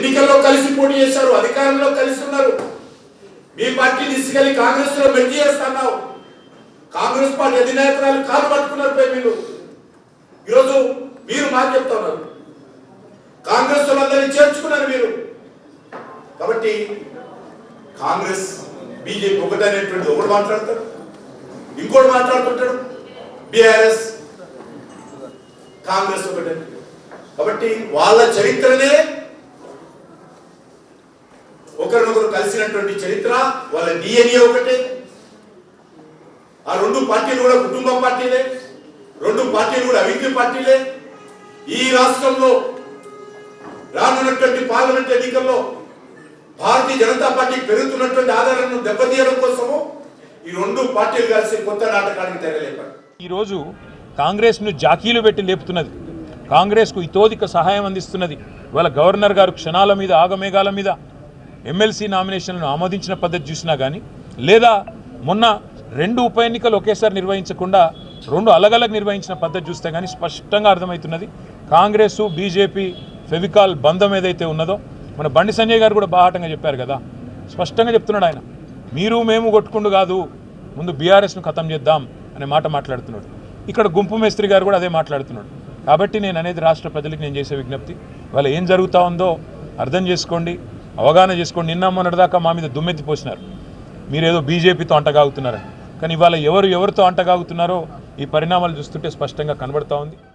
ఎన్నికల్లో కలిసి పోటీ చేశారు అధికారంలో కలిసి ఉన్నారు. మీ పార్టీ తీసుకెళ్ళి కాంగ్రెస్లో మెట్టి చేస్తున్నావు. కాంగ్రెస్ పార్టీ అధినాయకురాలు కాలు పట్టుకున్నారు పోయి మీరు. ఈరోజు మీరు మాకు చెప్తున్నారు కాంగ్రెస్ వాళ్ళందరినీ చేర్చుకున్నారు మీరు. కాబట్టి కాంగ్రెస్ బీజేపీ ఒకటి అనేటువంటి ఒకటి మాట్లాడతాడు ఇంకోటి మాట్లాడుతుంటాడు. బీఆర్ఎస్ కాంగ్రెస్ ఒకటి కాబట్టి వాళ్ళ చరిత్రనే ఒకరినొకరు కలిసినటువంటి చరిత్ర వాళ్ళ డిఎన్ఏ ఒకటే. ఆ రెండు పార్టీలు కూడా కుటుంబ పార్టీలే రెండు పార్టీలు కూడా అవినీతి పార్టీలే. ఈ రాష్ట్రంలో రానున్నటువంటి పార్లమెంట్ ఎన్నికల్లో భారతీయ జనతా పార్టీ పెరుగుతున్నటువంటి ఆదరణను దెబ్బతీయడం కోసము ఈ రెండు పార్టీలు కలిసి కొత్త నాటకానికి తెరలేపారు. ఈరోజు కాంగ్రెస్ను జాకీలు పెట్టి లేపుతున్నది. కాంగ్రెస్కు ఇతోధిక సహాయం అందిస్తున్నది. ఇవాళ గవర్నర్ గారు క్షణాల మీద ఆగమేఘాల మీద ఎమ్మెల్సీ నామినేషన్లను ఆమోదించిన పద్ధతి చూసినా కానీ లేదా మొన్న రెండు ఉప ఎన్నికలు ఒకేసారి నిర్వహించకుండా రెండు అలగలగ్ నిర్వహించిన పద్ధతి చూస్తే కానీ స్పష్టంగా అర్థమవుతున్నది. కాంగ్రెస్ బీజేపీ ఫెవికాల్ బంధం ఏదైతే ఉన్నదో మన బండి సంజయ్ గారు కూడా బాహాటంగా చెప్పారు కదా. స్పష్టంగా చెప్తున్నాడు ఆయన. మీరు మేము కొట్టుకుండు కాదు ముందు బీఆర్ఎస్ను ఖతం చేద్దాం అనే మాట మాట్లాడుతున్నాడు. ఇక్కడ గుంపు మేస్త్రి గారు కూడా అదే మాట్లాడుతున్నాడు. కాబట్టి నేను అనేది రాష్ట్ర ప్రజలకు నేను చేసే విజ్ఞప్తి. వాళ్ళు ఏం జరుగుతూ ఉందో అర్థం చేసుకోండి. అవగాహన చేసుకోండి. నిన్న మొన్నటిదాకా మా మీద దుమ్మెత్తి పోసినారు. మీరేదో బీజేపీతో అంటగాగుతున్నారని. కానీ ఇవాళ ఎవరు ఎవరితో అంటగాగుతున్నారో ఈ పరిణామాలు చూస్తుంటే స్పష్టంగా కనబడతా ఉంది.